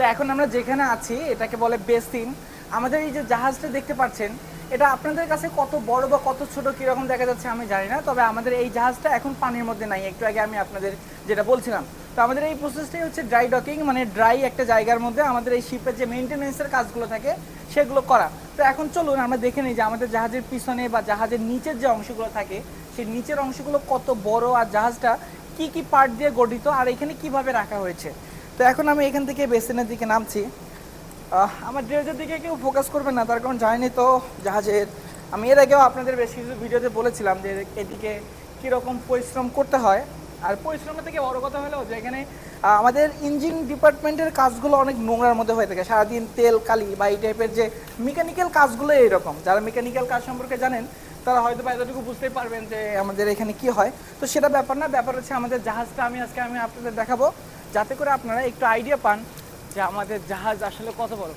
তো এখন আমরা যেখানে আছি, এটাকে বলে বেসিন। আমাদের এই যে জাহাজটা দেখতে পাচ্ছেন, এটা আপনাদের কাছে কত বড় বা কত ছোট কীরকম দেখা যাচ্ছে আমি জানি না, তবে আমাদের এই জাহাজটা এখন পানির মধ্যে নাই। একটু আগে আমি আপনাদের যেটা বলছিলাম। তো আমাদের এই প্রসেসটাই হচ্ছে ড্রাই ডকিং মানে ড্রাই একটা জায়গার মধ্যে আমাদের এই শিপের যে মেনটেনেন্সের কাজগুলো থাকে, সেগুলো করা। তো এখন চলুন আমরা দেখে নিই যে আমাদের জাহাজের পিছনে বা জাহাজের নিচের যে অংশগুলো থাকে, সেই নিচের অংশগুলো কত বড় আর জাহাজটা কি কি পার্ট দিয়ে গঠিত, আর এখানে কীভাবে রাখা হয়েছে। তো এখন আমি এখান থেকে বেসিনের দিকে নামছি। আমার ড্রেসের দিকে কেউ ফোকাস করবে না, তার কারণ জানি তো জাহাজের। আমি এর আগেও আপনাদের বেশ কিছু ভিডিওতে বলেছিলাম যে এদিকে কীরকম পরিশ্রম করতে হয়। আর পরিশ্রমের থেকে বড় কথা হলো যে এখানে আমাদের ইঞ্জিন ডিপার্টমেন্টের কাজগুলো অনেক নোংরার মধ্যে হয়ে থাকে। সারাদিন তেল, কালি বা এই টাইপের যে মেকানিক্যাল কাজগুলো এইরকম যারা মেকানিক্যাল কাজ সম্পর্কে জানেন, তারা হয়তো বা এতটুকু বুঝতেই পারবেন যে আমাদের এখানে কি হয়। তো সেটা ব্যাপার না, ব্যাপার হচ্ছে আমাদের জাহাজটা আমি আজকে আমি আপনাদের দেখাবো। যাতে করে আপনারা একটু আইডিয়া পান যে আমাদের জাহাজ আসলে কত বড়।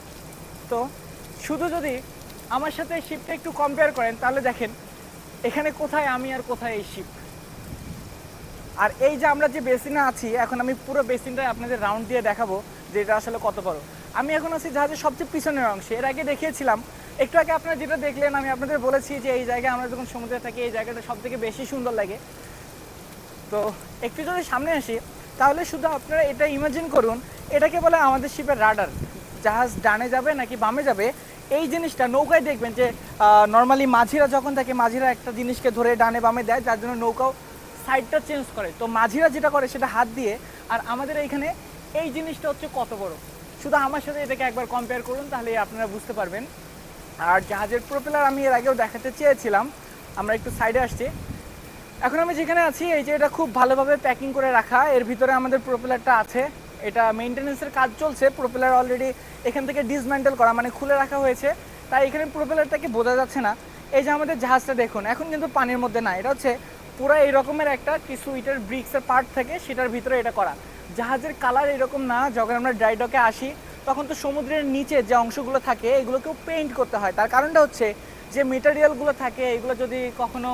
তো শুধু যদি আমার সাথে এই শিপটা একটু কম্পেয়ার করেন, তাহলে দেখেন, এখানে কোথায় আমি আর কোথায় এই শিপ আর এই যে আমরা যে বেসিনে আছি, এখন আমি পুরো বেসিনটাই আপনাদের রাউন্ড দিয়ে দেখাবো যে এটা আসলে কত বড়। আমি এখন আছি জাহাজের সবচেয়ে পিছনের অংশে। এর আগে দেখিয়েছিলাম, একটু আগে আপনারা যেটা দেখলেন, আমি আপনাদের বলেছি যে এই জায়গায় আমরা যখন সমুদ্রে থাকি, এই জায়গাটা সব থেকে বেশি সুন্দর লাগে। তো একটু যদি সামনে আসি তাহলে শুধু আপনারা এটা ইমাজিন করুন, এটাকে বলে আমাদের শিপের রাডার জাহাজ ডানে যাবে নাকি বামে যাবে? এই জিনিসটা নৌকায় দেখবেন যে নর্মালি মাঝিরা যখন থাকে, মাঝিরা একটা জিনিসকে ধরে ডানে বামে দেয়, যার জন্য নৌকাও সাইডটা চেঞ্জ করে। তো মাঝিরা যেটা করে সেটা হাত দিয়ে, আর আমাদের এইখানে এই জিনিসটা হচ্ছে কত বড়? শুধু আমার সাথে এটাকে একবার কম্পেয়ার করুন, তাহলে আপনারা বুঝতে পারবেন। আর জাহাজের প্রোপেলার আমি এর আগেও দেখাতে চেয়েছিলাম। আমরা একটু সাইডে আসছি। এখন আমি যেখানে আছি, এই যে এটা খুব ভালোভাবে প্যাকিং করে রাখা। এর ভিতরে আমাদের প্রোপেলারটা আছে। এটা মেনটেনেন্সের কাজ চলছে। প্রোপেলার অলরেডি এখান থেকে ডিসমেন্টেল করা মানে খুলে রাখা হয়েছে। তাই এখানে প্রোপেলারটাকে বোঝা যাচ্ছে না। এই যে আমাদের জাহাজটা দেখুন, এখন কিন্তু পানির মধ্যে না এটা হচ্ছে পুরো এই রকমের একটা কিছু ইটার ব্রিক্সের পার্ট থাকে সেটার ভিতরে এটা করা। জাহাজের কালার এরকম না। যখন আমরা ড্রাই ডকে আসি, তখন তো সমুদ্রের নিচে যে অংশগুলো থাকে, এগুলোকেও পেইন্ট করতে হয়। তার কারণটা হচ্ছে যে মেটেরিয়ালগুলো থাকে, এগুলো যদি কখনো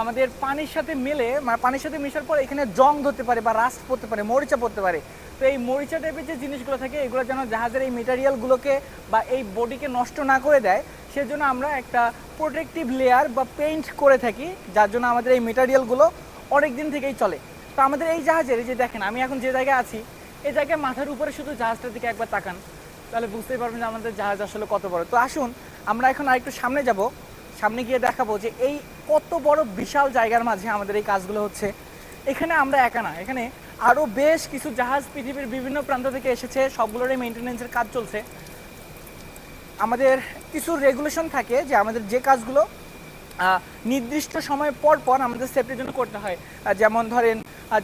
আমাদের পানির সাথে মেলে মানে পানির সাথে মেশার পর এখানে জং ধরতে পারে বা রাস্ট পড়তে পারে, মরিচা পড়তে পারে। তো এই মরিচা টাইপের যে জিনিসগুলো থাকে, এগুলো যেন জাহাজের এই মেটেরিয়ালগুলোকে বা এই বডিকে নষ্ট না করে দেয়, সেজন্য আমরা একটা প্রোটেক্টিভ লেয়ার বা পেইন্ট করে থাকি, যার জন্য আমাদের এই মেটেরিয়ালগুলো অনেক দিন থেকেই চলে। তো আমাদের এই জাহাজের যে দেখেন, আমি এখন যে জায়গায় আছি, এই জায়গায় মাথার উপরে শুধু জাহাজটার দিকে একবার তাকান, তাহলে বুঝতেই পারবেন যে আমাদের জাহাজ আসলে কত বড়। তো আসুন, আমরা এখন আরেকটু সামনে যাব। সামনে গিয়ে দেখাবো যে এই কত বড় বিশাল জায়গার মাঝে আমাদের এই কাজগুলো হচ্ছে। এখানে আমরা একা না, এখানে আরও বেশ কিছু জাহাজ পৃথিবীর বিভিন্ন প্রান্ত থেকে এসেছে, সবগুলোরই মেনটেনেন্সের কাজ চলছে। আমাদের কিছু রেগুলেশন থাকে যে আমাদের যে কাজগুলো নির্দিষ্ট সময় পর পর আমাদের সেফটির জন্য করতে হয়। যেমন ধরেন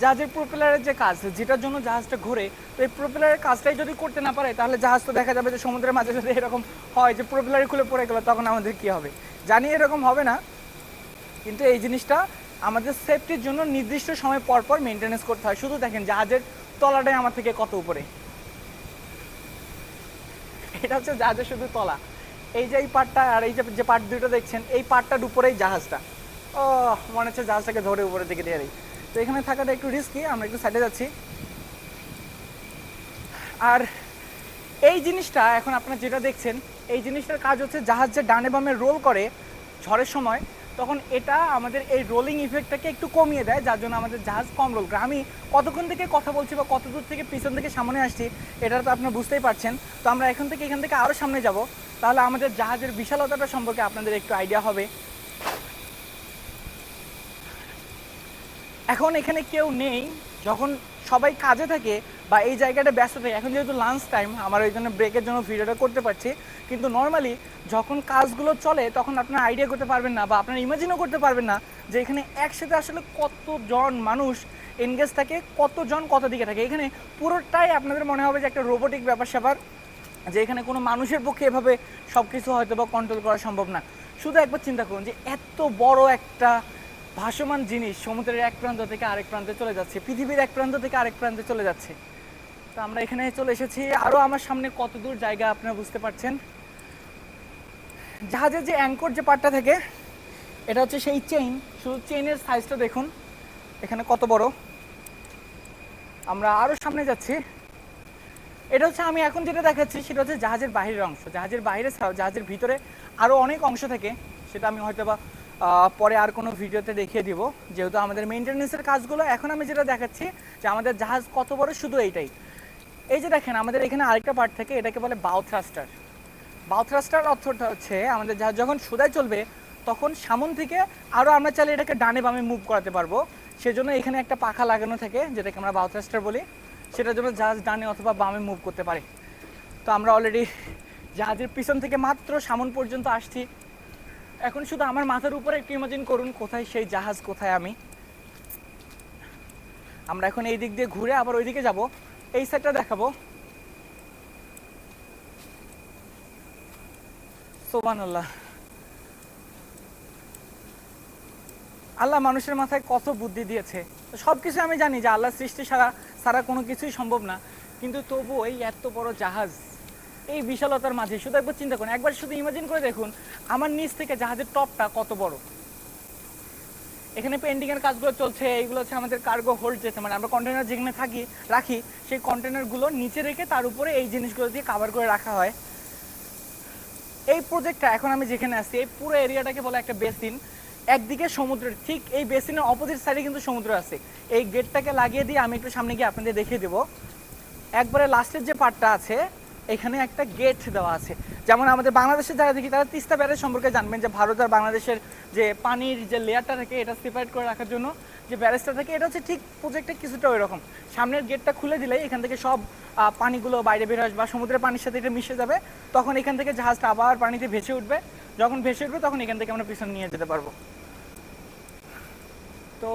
জাহাজের প্রোপেলারের যে কাজ, যেটার জন্য জাহাজটা ঘোরে, তো এই প্রোপেলারের কাজটাই যদি করতে না পারে, তাহলে জাহাজ তো দেখা যাবে যে সমুদ্রের মাঝে যদি এরকম হয় যে প্রোপেলারে খুলে পড়ে গেলো, তখন আমাদের কি হবে? জানি এরকম হবে না, কিন্তু এই জিনিসটা আমাদের সেফটির জন্য নির্দিষ্ট সময় পর পর মেনটেনেন্স করতে হয়। শুধু দেখেন জাহাজের তলাটাই আমার থেকে কত উপরে। এটা হচ্ছে জাহাজের শুধু তলা। এই যে এই পার্টটা আর এই যে পার্ট দুটো দেখছেন, এই পার্টটার উপরেই জাহাজটা। ও মনে হচ্ছে জাহাজটাকে ধরে উপরের দিকে দিয়ে দিই। তো এখানে থাকাটা একটু রিস্কি আমরা একটু সাইডে যাচ্ছি। আর এই জিনিসটা এখন আপনারা যেটা দেখছেন, এই জিনিসটার কাজ হচ্ছে জাহাজ যে ডানে বামে রোল করে ঝড়ের সময়, তখন এটা আমাদের এই রোলিং ইফেক্টটাকে একটু কমিয়ে দেয়, যার জন্য আমাদের জাহাজ কম রোল করে। আমি কতক্ষণ থেকে কথা বলছি বা কত দূর থেকে পিছন থেকে সামনে আসছি, এটা তো আপনারা বুঝতেই পারছেন। তো আমরা এখান থেকে এখান থেকে আরও সামনে যাব। তাহলে আমাদের জাহাজের বিশালতাটা সম্পর্কে আপনাদের একটু আইডিয়া হবে। এখন এখানে কেউ নেই, যখন সবাই কাজে থাকে বা এই জায়গাটা ব্যস্ত থাকে, এখন যেহেতু লাঞ্চ টাইম আমার ওই জন্য ব্রেকের জন্য ভিডিওটা করতে পারছি, কিন্তু নর্মালি যখন কাজগুলো চলে, তখন আপনারা আইডিয়া করতে পারবেন না বা আপনারা ইমাজিনও করতে পারবেন না যে এখানে একসাথে আসলে কতজন মানুষ এনগেজ থাকে, কতজন কত দিকে থাকে। এখানে পুরোটাই আপনাদের মনে হবে যে একটা রোবোটিক ব্যাপার স্যাপার, যে এখানে কোনো মানুষের পক্ষে এভাবে সব কিছু হয়তো বা কন্ট্রোল করা সম্ভব না। শুধু একবার চিন্তা করুন যে এত বড় একটা ভাসমান জিনিস সমুদ্রের এক প্রান্ত থেকে আরেক প্রান্তে চলে যাচ্ছে, পৃথিবীর এক প্রান্ত থেকে আরেক প্রান্তে চলে যাচ্ছে। তো আমরা এখানে চলে এসেছি। আরও আমার সামনে কত দূর জায়গা আপনারা বুঝতে পারছেন। জাহাজের যে অ্যাঙ্কর যে পার্টটা থাকে, এটা হচ্ছে সেই চেইন শুধু চেইনের সাইজটা দেখুন, এখানে কত বড়। আমরা আরও সামনে যাচ্ছি। এটা হচ্ছে আমি এখন যেটা দেখাচ্ছি, সেটা হচ্ছে জাহাজের বাইরের অংশ। জাহাজের বাইরে ছাড়াও, জাহাজের ভিতরে আরও অনেক অংশ থাকে, সেটা আমি হয়তো বা পরে আর কোনো ভিডিওতে দেখিয়ে দিব। যেহেতু আমাদের মেনটেন্যান্সের কাজগুলো এখন আমি যেটা দেখাচ্ছি যে আমাদের জাহাজ কত বড়, শুধু এইটাই। এই যে দেখেন, আমাদের এখানে আরেকটা পার্ট থাকে এটাকে বলে বাউ থ্রাস্টার বাউ থ্রাস্টার অর্থটা হচ্ছে আমাদের জাহাজ যখন সোজায় চলবে, তখন সামন থেকে আরও আমরা চাইলে এটাকে ডানে বামে মুভ করাতে পারব। সেজন্য এখানে একটা পাখা লাগানো থাকে, যেটাকে আমরা বাউ থ্রাস্টার বলি। সেটার জন্য জাহাজ ডানে অথবা বামে মুভ করতে পারে। তো আমরা অলরেডি জাহাজের পিছন থেকে মাত্র সামন পর্যন্ত আসছি। এখন শুধু আমার মাথার উপরে একটু ইমাজিন করুন, কোথায় সেই জাহাজ, কোথায় আমি। আমরা এখন এই দিক দিয়ে ঘুরে আবার ওই দিকে যাব। এই সাইডটা দেখাবো। সোবান আল্লাহ আল্লাহ মানুষের মাথায় কত বুদ্ধি দিয়েছে। সব কিছু আমি জানি যে আল্লাহ সৃষ্টি ছাড়া ছাড়া কোনো কিছুই সম্ভব না। কিন্তু তবু এই এত বড় জাহাজ এই বিশালতার মাঝে। শুধু একবার চিন্তা করুন, একবার শুধু ইমাজিন করে দেখুন, আমার নিচ থেকে জাহাজের টপটা কত বড়। এখানে পেন্টিং এর কাজগুলো চলছে, এইগুলো হচ্ছে আমাদের কার্গো হোল্ড যেতে মানে আমরা কন্টেনার যেখানে থাকি, রাখি, সেই কন্টেনারগুলো নিচে রেখে তার উপরে এই জিনিসগুলো দিয়ে কাভার করে রাখা হয়। এই প্রজেক্টটা এখন আমি যেখানে আছি, এই পুরো এরিয়াটাকে বলে একটা বেসিন একদিকে সমুদ্রের ঠিক এই বেসিনের অপোজিট সাইডে কিন্তু সমুদ্র আছে। এই গেটটাকে লাগিয়ে দিয়ে আমি একটু সামনে গিয়ে আপনাদের দেখিয়ে দেবো। একবারে লাস্টের যে পার্টটা আছে এখানে একটা গেট দেওয়া আছে। যেমন আমাদের বাংলাদেশে যারা দেখি, তারা তিস্তা ব্যারেজ সম্পর্কে জানবেন যে ভারত আর বাংলাদেশের যে পানির যে লেয়ারটা থাকে, এটা সেপারেট করে রাখার জন্য যে ব্যারেজটা থাকে, এটা হচ্ছে ঠিক প্রজেক্টটা কিছুটা ওই রকম সামনের গেটটা খুলে দিলে এখান থেকে সব পানিগুলো বাইরে বের আসবে বা সমুদ্রের পানির সাথে এটা মিশে যাবে। তখন এখান থেকে জাহাজটা আবার পানিতে ভেসে উঠবে। যখন ভেসে উঠবে, তখন এখান থেকে আমরা পিছন নিয়ে যেতে পারব। তো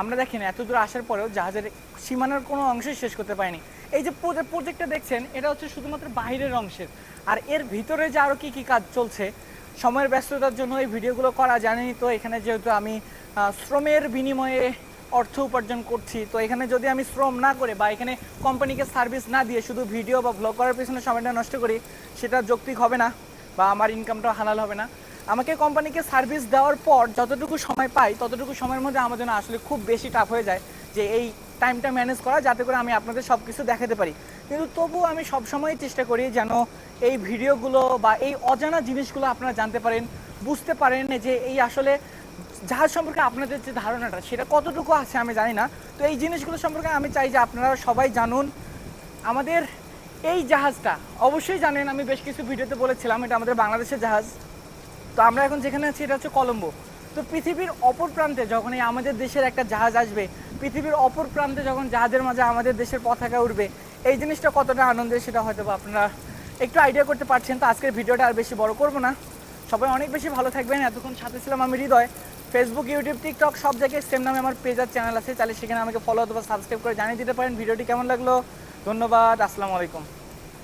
আমরা দেখেন, এত দূর আসার পরেও জাহাজের সীমানার কোনো অংশই শেষ করতে পারিনি। এই যে প্রজেক্টটা দেখছেন, এটা হচ্ছে শুধুমাত্র বাইরের অংশের। আর এর ভিতরে যে আরও কী কী কাজ চলছে, সময়ের ব্যস্ততার জন্য এই ভিডিওগুলো করা জানেনি তো এখানে যেহেতু আমি শ্রমের বিনিময়ে অর্থ উপার্জন করছি, তো এখানে যদি আমি শ্রম না করে বা এখানে কোম্পানিকে সার্ভিস না দিয়ে শুধু ভিডিও বা ব্লগ করার পিছনে সময়টা নষ্ট করি, সেটা যৌক্তিক হবে না বা আমার ইনকামটাও হালাল হবে না। আমাকে কোম্পানিকে সার্ভিস দেওয়ার পর যতটুকু সময় পাই, ততটুকু সময়ের মধ্যে আমার জন্য আসলে খুব বেশি টাফ হয়ে যায়। যে এই টাইমটা ম্যানেজ করা যাতে করে আমি আপনাদের সব কিছু দেখাতে পারি। কিন্তু তবুও আমি সবসময় চেষ্টা করি যেন এই ভিডিওগুলো বা এই অজানা জিনিসগুলো আপনারা জানতে পারেন, বুঝতে পারেন যে এই আসলে জাহাজ সম্পর্কে আপনাদের যে ধারণাটা, সেটা কতটুকু আছে আমি জানি না। তো এই জিনিসগুলো সম্পর্কে আমি চাই যে আপনারা সবাই জানুন। আমাদের এই জাহাজটা, অবশ্যই জানেন আমি বেশ কিছু ভিডিওতে বলেছিলাম, এটা আমাদের বাংলাদেশের জাহাজ। তো আমরা এখন যেখানে আছি, এটা হচ্ছে কলম্বো। তো পৃথিবীর অপর প্রান্তে যখন এই আমাদের দেশের একটা জাহাজ আসবে পৃথিবীর অপর প্রান্তে যখন জাহাজের মাঝে আমাদের দেশের পতাকা উঠবে এই জিনিসটা কতটা আনন্দের সেটা হয়তো আপনারা একটু আইডিয়া করতে পারছেন। তো আজকের ভিডিওটা আর বেশি বড় করব না। সবাই অনেক বেশি ভালো থাকবেন। এতক্ষণ সাথে ছিলাম আমি হৃদয়। ফেসবুক ইউটিউব টিকটক সব জায়গায় সেম নামে আমার পেজ আর চ্যানেল আছে। তাহলে সেখানে আমাকে ফলো অথবা সাবস্ক্রাইব করে জানিয়ে দিতে পারেন। ভিডিওটি কেমন লাগল? ধন্যবাদ। আসসালামু আলাইকুম।